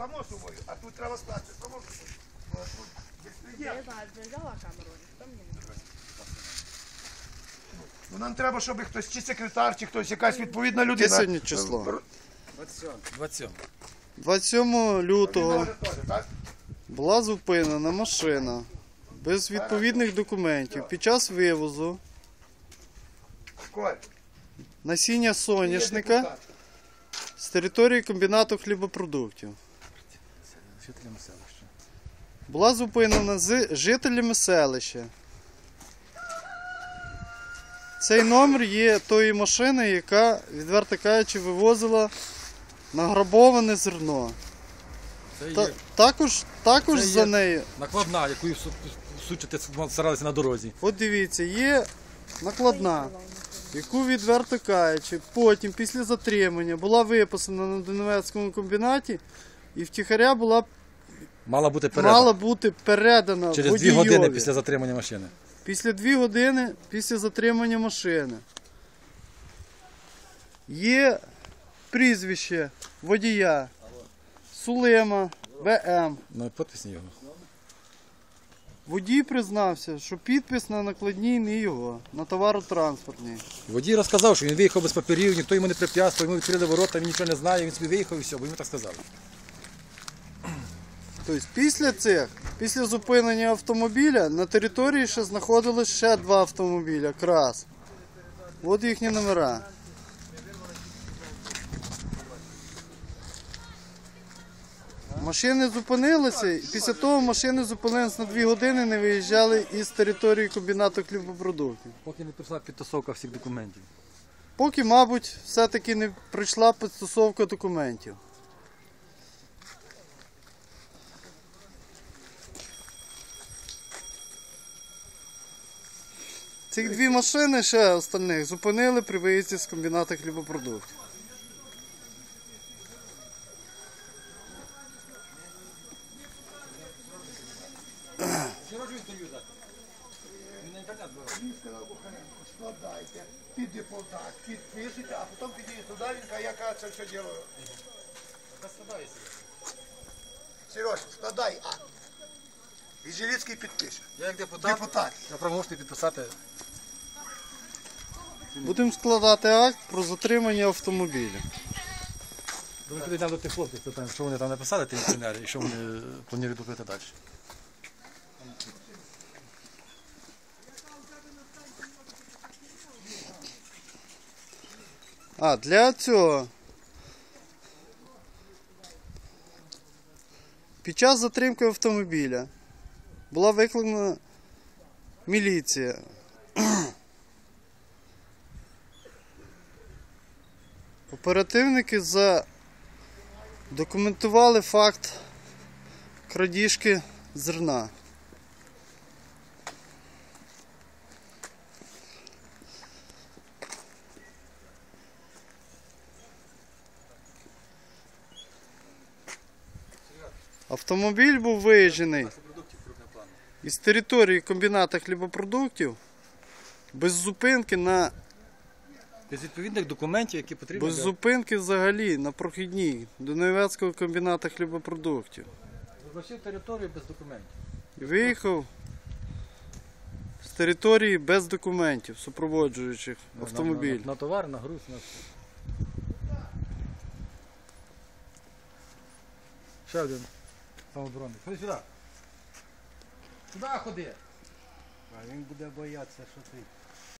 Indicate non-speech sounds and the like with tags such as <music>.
само собою, а тут треба скласти само собою. Бо тут безпреділ. Я знаю, ти камеру, ніхто мені не сказав. Ну нам треба, щоб хтось, чи секретар, чи хтось, якась відповідна людина. Яке сьогодні число? Р- 27. 27 лютого так? була зупинена машина без відповідних документів під час вивозу Коль, насіння соняшника з території комбінату хлібопродуктів. Жителям селища. Була зупинена з жителями селища. Цей номер є тої машини, яка, відверто кажучи, вивозила награбоване зерно. Це Та, є також також Це за є- нею, накладна, яку су- сучити старалися на дорозі. от дивіться, є накладна, яку відверто кажучи, потім після затримання була виписана на Донецькому комбінаті і втіхаря була Мала бути передана. мала бути передана Через 2 водійові. години після затримання машини. Після 2 години після затримання машини. Є прізвище водія Сулема ВМ. Ну, підписні його. Водій признався, що підпис на накладній не його, на товаротранспортній. Водій розказав, що він виїхав без папірів, ніхто йому не препятствував, йому відкрили ворота, він нічого не знає, він собі виїхав і все, бо йому так сказали. Тобто після цих, після зупинення автомобіля на території ще знаходилось ще два автомобіля, крас. От їхні номера. Машини зупинилися, і після того машини зупинилися на дві години, не виїжджали із території комбінату хлібопродуктів. Поки не прийшла підтасовка всіх документів. Поки, мабуть, все-таки не прийшла підстосовка документів. Цих дві машини ще остальних зупинили при виїзді з комбіната хлібопродуктів. Він сказав складайте, під депутат, підписуйте, а потім підійде туди, він каже, яка це все діло. Сереж, складай акт. І Жилицький підпише. Я як депутат, Депутат. я правоможний підписати. Будемо складати акт про затримання автомобіля. Ми підійдемо до тих хлопців, питаємо, що вони там написали, ті інженери, і що вони планують робити далі. А, для цього. Під час затримки автомобіля була викликана міліція. <clears throat> Оперативники задокументували факт крадіжки зерна. Автомобіль був виїжджений із території комбіната хлібопродуктів без зупинки на Без відповідних документів, які потрібні. без зупинки взагалі на прохідній до Невецького комбіната хлібопродуктів. Залишив територію без документів. Виїхав з території без документів, супроводжуючих На- автомобіль. На, на, на товар, на груз, на все. Ще один самооборонник. Ходи сюди. Сюди ходи. А він буде боятися, що ти